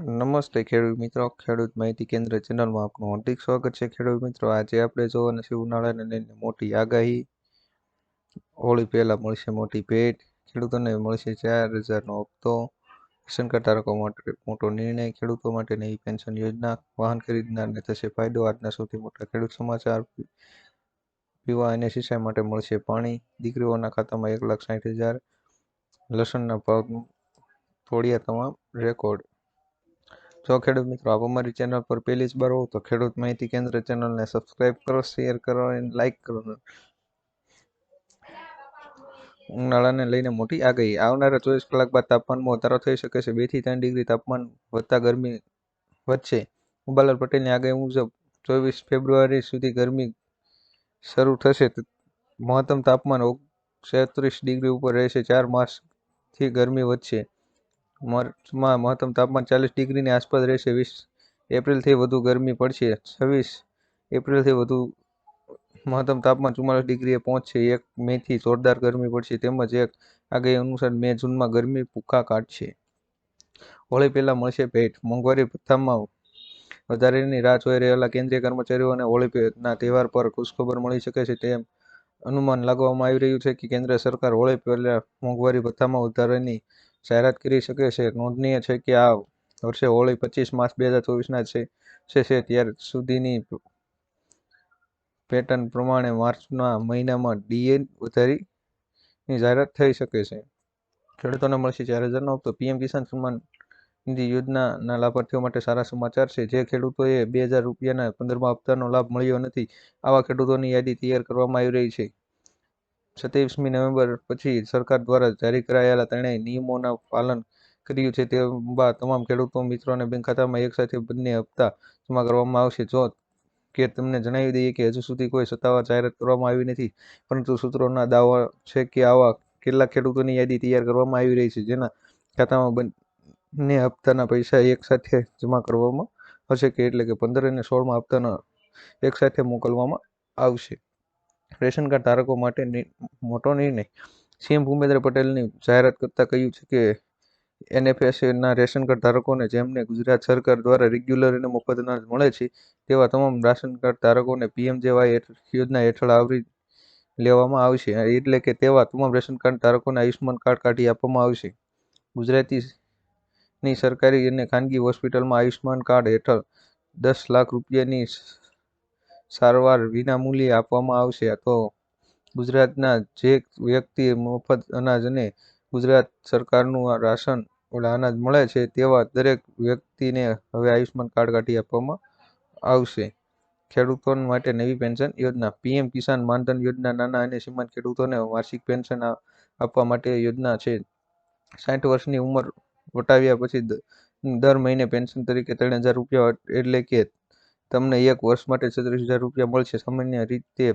નમસ્તે ખેડૂત મિત્રો. ખેડૂત માહિતી કેન્દ્ર ચેનલમાં આપનું હાર્દિક સ્વાગત છે. ખેડૂત મિત્રો, આજે આપણે જોવાના છે ઉનાળાને લઈને મોટી આગાહી. હોળી પહેલા મળશે મોટી ભેટ. ખેડૂતોને મળશે ચાર હજારનો હપ્તો. પેન્શન કાર્ડ ધારકો માટે મોટો નિર્ણય. ખેડૂતો માટે નવી પેન્શન યોજના. વાહન ખરીદનારને થશે ફાયદો. આજના સૌથી મોટા ખેડૂત સમાચાર. પીવા અને સિંચાઈ માટે મળશે પાણી. દીકરીઓના ખાતામાં એક લાખ સાઠ હજાર. લસણના ભાવ તોડ્યા તમામ રેકોર્ડ. જો ખેડૂત મિત્રો, આપ અમારી ચેનલ પર પહેલી જ બાર હો તો ખેડૂત માહિતી કેન્દ્ર ચેનલને સબસ્ક્રાઇબ કરો શેર કરો અને લાઇક કરો. ઉનાળાને લઈને મોટી આગાહી. આવનારા ચોવીસ કલાક બાદ તાપમાનમાં વધારો થઈ શકે છે. બેથી ત્રણ ડિગ્રી તાપમાન વધતા ગરમી વધશે. અંબાલાલ પટેલની આગાહી મુજબ ચોવીસ ફેબ્રુઆરી સુધી ગરમી શરૂ થશે. મહત્તમ તાપમાન છત્રીસ ડિગ્રી ઉપર રહેશે. ચાર માસથી ગરમી વધશે. માર્ચમાં મહત્તમ તાપમાન ચાલીસ ડિગ્રીની આસપાસ રહેશે. વીસ એપ્રિલથી વધુ ગરમી પડશે. છવ્વીસ એપ્રિલથી વધુ મહત્તમ તાપમાન ચુમ્માલીસ ડિગ્રીએ પહોંચશે. એક મેથી જોરદાર ગરમી પડશે. તેમજ એક આગાહી અનુસાર મે જૂનમાં ગરમી ભૂકા કાઢશે. હોળી પહેલાં મળશે ભેટ. મોંઘવારી ભથ્થામાં વધારેની રાહ જોઈ રહેલા કેન્દ્રીય કર્મચારીઓને હોળીના તહેવાર પર ખુશખબર મળી શકે છે તેમ અનુમાન લાગવામાં આવી રહ્યું છે કે કેન્દ્ર સરકાર હોળી પહેલા મોંઘવારી ભથ્થામાં વધારાની જાહેરાત કરી શકે છે. નોંધનીય છે કે આ વર્ષે હોળી પચીસ માર્ચ બે હજાર ચોવીસના છે. છે ત્યાર સુધીની પેટર્ન પ્રમાણે માર્ચના મહિનામાં ડીએ વધારીની જાહેરાત થઈ શકે છે. ખેડૂતોને મળશે ચાર હજારનો હપ્તો. પીએમ કિસાન સન્માન નિધિ યોજનાના લાભાર્થીઓ માટે સારા સમાચાર છે. જે ખેડૂતોએ બે હજાર રૂપિયાના પંદરમા હપ્તાનો લાભ મળ્યો નથી. આવા ખેડૂતોની યાદી તૈયાર કરવામાં આવી રહી છે. સત્યાવીસમી નવેમ્બર પછી સરકાર દ્વારા જારી કરાયેલા ત્રણેય નિયમોના પાલન કર્યું છે તે બાદ તમામ ખેડૂતો મિત્રોને બેંક ખાતામાં એકસાથે બંને હપ્તા જમા કરવામાં આવશે. જો કે તમને જણાવી દઈએ કે હજુ સુધી કોઈ સત્તાવાર જાહેરાત કરવામાં આવી નથી, પરંતુ સૂત્રોના દાવા છે કે આવા કેટલાક ખેડૂતોની યાદી તૈયાર કરવામાં આવી રહી છે, જેના ખાતામાં બંને હપ્તાના પૈસા એકસાથે જમા કરવામાં હશે કે એટલે કે પંદર અને સોળમાં હપ્તાના એકસાથે મોકલવામાં આવશે. રેશન કાર્ડ ધારકો માટે મોટો નિર્ણય. સીએમ ભૂપેન્દ્ર પટેલની જાહેરાત કરતાં કહ્યું છે કે એનએફએસના રેશન કાર્ડ ધારકોને જેમને ગુજરાત સરકાર દ્વારા રેગ્યુલર અને મફત અનાજ મળે છે, તેવા તમામ રાશન કાર્ડ ધારકોને પીએમજેવાય યોજના હેઠળ આવરી લેવામાં આવશે. એટલે કે તેવા તમામ રેશન કાર્ડ ધારકોને આયુષ્યમાન કાર્ડ કાઢી આપવામાં આવશે. ગુજરાતીની સરકારી અને ખાનગી હોસ્પિટલમાં આયુષ્યમાન કાર્ડ હેઠળ દસ લાખ રૂપિયાની સારવાર વિનામૂલ્યે આપવામાં આવશે. તો ગુજરાતના જે વ્યક્તિ મફત અનાજ અને ગુજરાત સરકારનું રાશન ઓલા અનાજ મળે છે, તેવા દરેક વ્યક્તિને હવે આયુષ્યમાન કાર્ડ કાઢી આપવામાં આવશે. ખેડૂતો માટે નવી પેન્શન યોજના. પીએમ કિસાન માનધન યોજના નાના અને સીમાંત ખેડૂતોને વાર્ષિક પેન્શન આપવા માટે યોજના છે. સાઠ વર્ષની ઉંમર વટાવ્યા પછી દર મહિને પેન્શન તરીકે ત્રણ હજાર રૂપિયા એટલે કે તમને એક વર્ષ માટે છત્રીસ હજાર રૂપિયા મળશે. સામાન્ય રીતે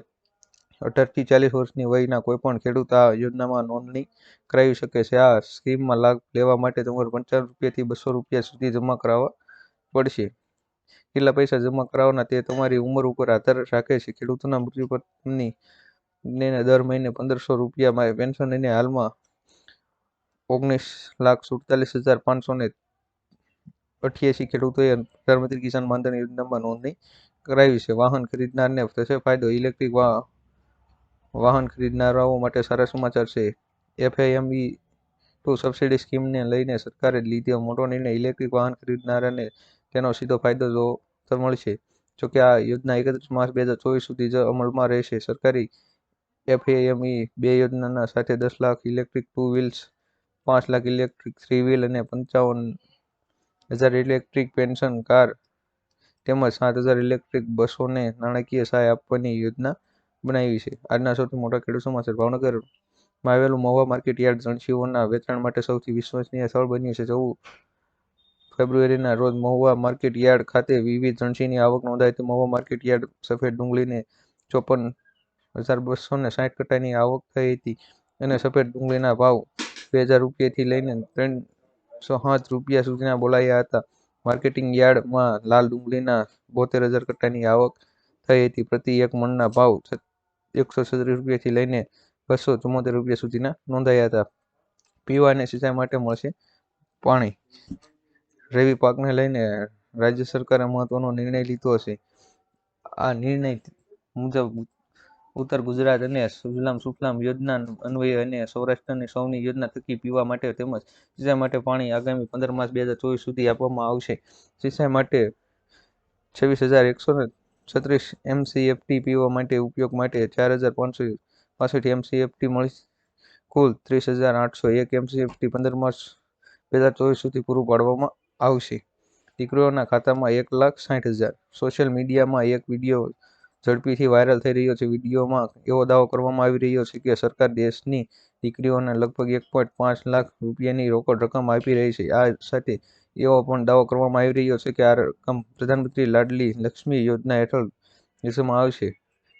અઢારથી ચાલીસ વર્ષની વયના કોઈપણ ખેડૂત આ યોજનામાં નોંધણી કરાવી શકે છે. આ સ્કીમમાં લાભ લેવા માટે તમારે પંચાવન રૂપિયાથી બસો રૂપિયા સુધી જમા કરાવવા પડશે. કેટલા પૈસા જમા કરાવવાના તે તમારી ઉંમર ઉપર આધાર રાખે છે. ખેડૂતોના મૃત્યુ પર તેમની દર મહિને પંદરસો રૂપિયા પેન્શન અને હાલમાં ઓગણીસ લાખ સુડતાલીસ હજાર પાંચસો ને અઠ્યાસી ખેડૂતોએ પ્રધાનમંત્રી કિસાન માનધન યોજનામાં નોંધણી કરાવી છે. વાહન ખરીદનારને થશે ફાયદો ઇલેક્ટ્રિક વાહન ખરીદનારાઓ માટે સારા સમાચાર છે. એફએમઈ ટુ સબસિડી સ્કીમને લઈને સરકારે લીધો મોટો નિર્ણય. ઇલેક્ટ્રિક વાહન ખરીદનારાને તેનો સીધો ફાયદો જો મળશે. જોકે આ યોજના એકત્રીસ માર્ચ બે હજાર ચોવીસ સુધી જ અમલમાં રહેશે. સરકારી એફએમઈ બે યોજનાના સાથે દસ લાખ ઇલેક્ટ્રિક ટુ વ્હીલ્સ, પાંચ લાખ ઇલેક્ટ્રિક થ્રી વ્હીલ અને પંચાવન હજાર ઇલેક્ટ્રિક પેન્શન કાર તેમજ સાત હજાર ઇલેક્ટ્રિક બસોને નાણાકીય સહાય આપવાની યોજના બનાવી છે. આજના સૌથી મોટા ખેડૂત સમાચાર ભાવનગરમાં આવેલું મહુવા માર્કેટ યાર્ડ જણસીઓના વેચાણ માટે સૌથી વિશ્વસનીય સ્થળ બન્યું છે. જવું ફેબ્રુઆરીના રોજ મહુવા માર્કેટ યાર્ડ ખાતે વિવિધ જણસીની આવક નોંધાઈ. મહુવા માર્કેટ યાર્ડ સફેદ ડુંગળીને ચોપન હજાર બસો ને સાઠ કટ્ટાની આવક થઈ હતી અને સફેદ ડુંગળીના ભાવ બે હજાર રૂપિયાથી લઈને ત્રણસો સાત રૂપિયા સુધીના બોલાયા હતા. માર્કેટિંગ યાર્ડમાં લાલ ડુંગળીના બોતેર હજાર કટ્ટાની આવક થઈ હતી. પ્રતિ એક મણના ભાવ એકસો છત્રીસ રૂપિયાથી લઈને બસો ચુમ્મોતેર રૂપિયા સુધીના નોંધાયા હતા. પીવા અને સિંચાઈ માટે મળશે પાણી. રવિ પાકને લઈને રાજ્ય સરકારે મહત્વનો નિર્ણય લીધો છે આ નિર્ણય મુજબ ઉત્તર ગુજરાત અને સુજલામ સુફલામ યોજના અન્વયે અને સૌરાષ્ટ્રની સૌની યોજના થકી પીવા માટે તેમજ સિંચાઈ માટે પાણી આગામી પંદર માસ બે હજાર ચોવીસ સુધી આપવામાં આવશે. સિંચાઈ માટે છવ્વીસ હજાર એકસો ને છત્રીસ એમસીએફટી પીવા માટે ઉપયોગ માટે ચાર હજાર પાંચસો પાસઠ એમસીએફટી મળી કુલ ત્રીસ હજાર આઠસો એક એમસીએફટી પંદર માર્ચ બે હજાર ચોવીસ સુધી પૂરું પાડવામાં આવશે. દીકરીઓના ખાતામાં એક લાખ સાઠ હજાર. સોશિયલ મીડિયામાં એક વીડિયો ઝડપીથી વાયરલ થઈ રહ્યો છે. વિડીયોમાં એવો દાવો કરવામાં આવી રહ્યો છે કે સરકાર દેશની દીકરીઓને લગભગ એક પોઈન્ટ પાંચ લાખ રૂપિયાની રોકડ રકમ આપી રહી છે. આ સાથે એવો પણ દાવો કરવામાં આવી રહ્યો છે કે આ રકમ પ્રધાનમંત્રી લાડલી લક્ષ્મી યોજના હેઠળ વહેંચવામાં આવશે.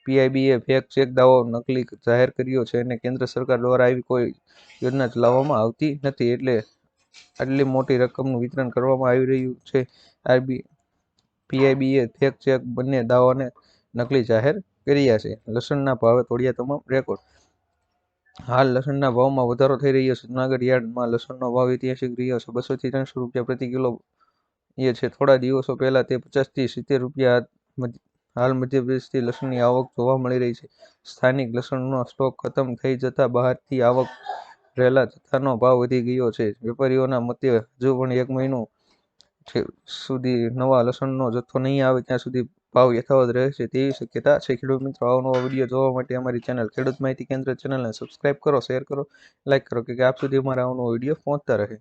પીઆઈબીએ ફેક ચેક દાવો નકલી જાહેર કર્યો છે અને કેન્દ્ર સરકાર દ્વારા આવી કોઈ યોજના ચલાવવામાં આવતી નથી એટલે આટલી મોટી રકમનું વિતરણ કરવામાં આવી રહ્યું છે. આરબી, પીઆઈબીએ ફેક ચેક બંને દાવાને નકલી જાહેર કર્યા છે. લસણના ભાવે તોડ્યા તમામ રેકોર્ડ હાલ લસણના ભાવમાં વધારો થઈ રહ્યો છે. જુનાગઢ યાર્ડમાં લસણનો ભાવ ઐતિહાસિક રહ્યો છે. બસોથી ત્રણસો રૂપિયા પ્રતિ કિલો એ છે. થોડા દિવસો પહેલા તે પચાસથી સિત્તેર રૂપિયા હાલ મધ્યપ્રદેશથી લસણની આવક જોવા મળી રહી છે. સ્થાનિક લસણનો સ્ટોક ખતમ થઈ જતા બહારથી આવક રહેલા જથ્થાનો ભાવ વધી ગયો છે. વેપારીઓના મતે હજુ પણ એક મહિનો સુધી નવા લસણનો જથ્થો નહીં આવે ત્યાં સુધી ભાવ યથાવત રહેશે તેવી શક્યતા છે. ખેડૂત મિત્રો અવનવા વીડિયો જોવા માટે અમારી ચેનલ ખેડૂત માહિતી કેન્દ્ર ચેનલને સબસ્ક્રાઇબ કરો શેર કરો લાઇક કરો, કે આપ સુધી અમારા આવનો વીડિયો પહોંચતા રહે.